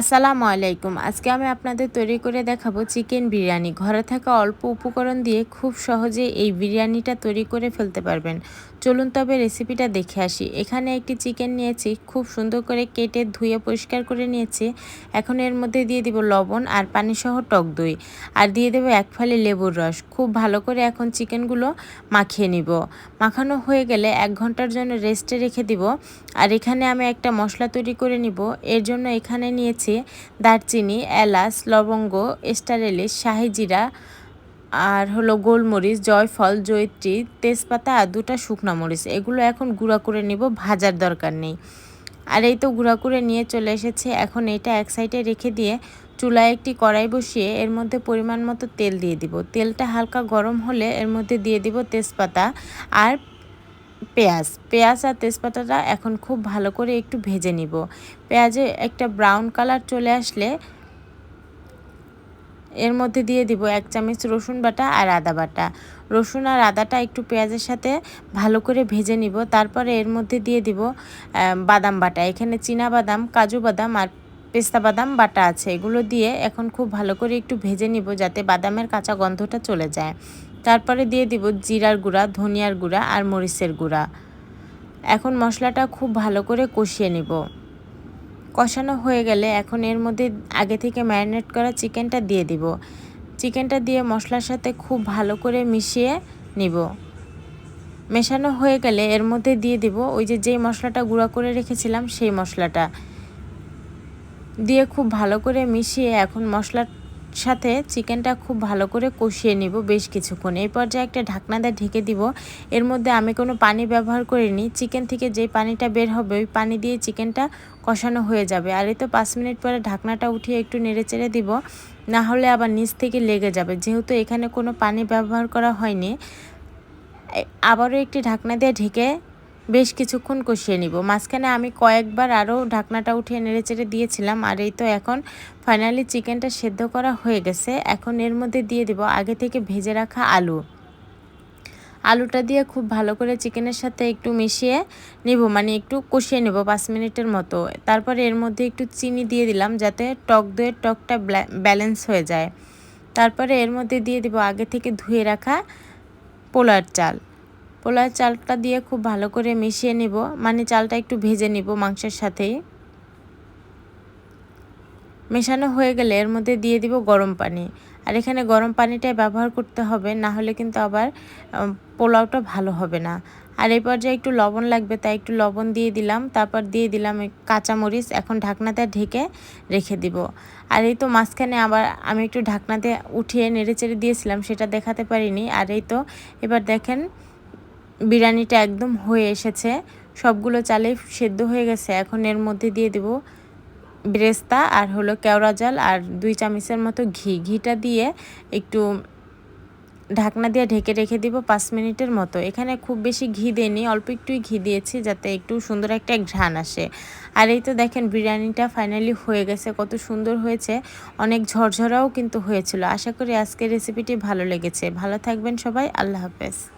আসসালামু আলাইকুম। আজকে আমি আপনাদের তৈরি করে দেখাবো চিকেন বিরিয়ানি। ঘরে থাকা অল্প উপকরণ দিয়ে খুব সহজে এই বিরিয়ানিটা তৈরি করে ফেলতে পারবেন। চলুন তবে রেসিপিটা দেখে আসি। এখানে একটি চিকেন নিয়েছি, খুব সুন্দর করে কেটে ধুয়ে পরিষ্কার করে নিয়েছি। এখন এর মধ্যে দিয়ে দিব লবণ আর পানি সহ টক দই। আর দিয়ে দেবো এক ফালি লেবুর রস। খুব ভালো করে এখন চিকেনগুলো মাখিয়ে নিব। মাখানো হয়ে গেলে এক ঘণ্টার জন্য রেস্টে রেখে দিব। আর এখানে আমি একটা মশলা তৈরি করে নিব। এর জন্য এখানে নিয়েছি দারচিনি, এলাচ, লবঙ্গ স্টারেলিশ শাহি জিরা, আর হলো গোলমরিচ, জয়ফল, জয়ত্রী, তেজপাতা, আর দুটা শুকনো মরিচ। এগুলো এখন গুঁড়া করে নিব, ভাজার দরকার নেই। আর এই তো গুঁড়া করে নিয়ে চলে এসেছে। এখন এটা এক সাইডে রেখে দিয়ে চুলায় একটি কড়াই বসিয়ে এর মধ্যে পরিমাণ মতো তেল দিয়ে দিব। তেলটা হালকা গরম হলে এর মধ্যে দিয়ে দিব তেজপাতা। আর পেঁয়াজ পেঁয়াজ আর তেজপাতাটা এখন খুব ভালো করে একটু ভেজে নিব। পেঁয়াজে একটা ব্রাউন কালার চলে আসলে এর মধ্যে দিয়ে দিব এক চামচ রসুন বাটা আর আদা বাটা। রসুন আর আদাটা একটু পেঁয়াজের সাথে ভালো করে ভেজে নিব। তারপরে এর মধ্যে দিয়ে দিব বাদাম বাটা। এখানে চীনা বাদাম, কাজু বাদাম আর পেস্তা বাদাম বাটা আছে। এগুলো দিয়ে এখন খুব ভালো করে একটু ভেজে নিব যাতে বাদামের কাঁচা গন্ধটা চলে যায়। তারপরে দিয়ে দিব জিরার গুঁড়া, ধনিয়ার গুঁড়া আর মরিচের গুঁড়া। এখন মশলাটা খুব ভালো করে কষিয়ে নিব। কষানো হয়ে গেলে এখন এর মধ্যে আগে থেকে ম্যারিনেট করা চিকেনটা দিয়ে দিব। চিকেনটা দিয়ে মশলার সাথে খুব ভালো করে মিশিয়ে নিব। মেশানো হয়ে গেলে এর মধ্যে দিয়ে দিব ওই যে যেই মশলাটা গুঁড়া করে রেখেছিলাম সেই মশলাটা। দিয়ে খুব ভালো করে মিশিয়ে এখন মশলা সাথে চিকেনটা খুব ভালো করে কষিয়ে নিব বেশ কিছুক্ষণ। এই পর্যায়ে একটা ঢাকনা দিয়ে ঢেকে দিব। এর মধ্যে আমি কোনো পানি ব্যবহার করিনি। চিকেন থেকে যে পানিটা বের হবে, ওই পানি দিয়ে চিকেনটা কষানো হয়ে যাবে। আর এই তো পাঁচ মিনিট পরে ঢাকনাটা উঠিয়ে একটু নেড়ে চেড়ে দিব। না হলে আবার নিচ থেকে লেগে যাবে। যেহেতু এখানে কোনো পানি ব্যবহার করা হয়নি আবারও একটি ঢাকনা দিয়ে ঢেকে বেশ কিছুক্ষণ কষিয়ে নিব। মাঝখানে আমি কয়েকবার আরও ঢাকনাটা উঠিয়ে নেড়েচেড়ে দিয়েছিলাম, আর এই তো এখন ফাইনালি চিকেনটা সেদ্ধ করা হয়ে গেছে। এখন এর মধ্যে দিয়ে দেব আগে থেকে ভেজে রাখা আলু। আলুটা দিয়ে খুব ভালো করে চিকেনের সাথে একটু মিশিয়ে নিব মানে একটু কষিয়ে নেব পাঁচ মিনিটের মতো। তারপরে এর মধ্যে একটু চিনি দিয়ে দিলাম যাতে টক দইয়ের টকটা ব্যালেন্স হয়ে যায়। তারপরে এর মধ্যে দিয়ে দেব আগে থেকে ধুয়ে রাখা পোলার চাল। পোলার চালটা দিয়ে খুব ভালো করে মিশিয়ে নিব। মানে চালটা একটু ভেজে নিব মাংসের সাথেই। মেশানো হয়ে গেলে এর মধ্যে দিয়ে দিব গরম পানি। আর এখানে গরম পানিটাই ব্যবহার করতে হবে, না হলে কিন্তু আবার পোলাওটা ভালো হবে না। আর এই পর্যায়ে একটু লবণ লাগবে, তাই একটু লবণ দিয়ে দিলাম। তারপর দিয়ে দিলাম কাঁচামরিচ। এখন ঢাকনাতে ঢেকে রেখে দিব। আর এই তো মাঝখানে আবার আমি একটু ঢাকনাতে উঠিয়ে নেড়ে চেড়ে দিয়েছিলাম, সেটা দেখাতে পারিনি। আর এই তো এবার দেখেন বিরিয়ানিটা একদম হয়ে এসেছে। সবগুলো চালে সেদ্ধ হয়ে গেছে। এখন এর মধ্যে দিয়ে দেব ব্রেস্তা আর হলো কেওড়া জল আর দুই চামচের মতো ঘি। ঘিটা দিয়ে একটু ঢাকনা দিয়ে ঢেকে রেখে দিব পাঁচ মিনিটের মতো। এখানে খুব বেশি ঘি দেয়নি অল্প একটুই ঘি দিয়েছি যাতে একটু সুন্দর একটা ঘ্রাণ আসে। আর এই তো দেখেন বিরিয়ানিটা ফাইনালি হয়ে গেছে, কত সুন্দর হয়েছে। অনেক ঝরঝরাও কিন্তু হয়েছিল। আশা করি আজকের রেসিপিটি ভালো লেগেছে। ভালো থাকবেন সবাই, আল্লাহ হাফেজ।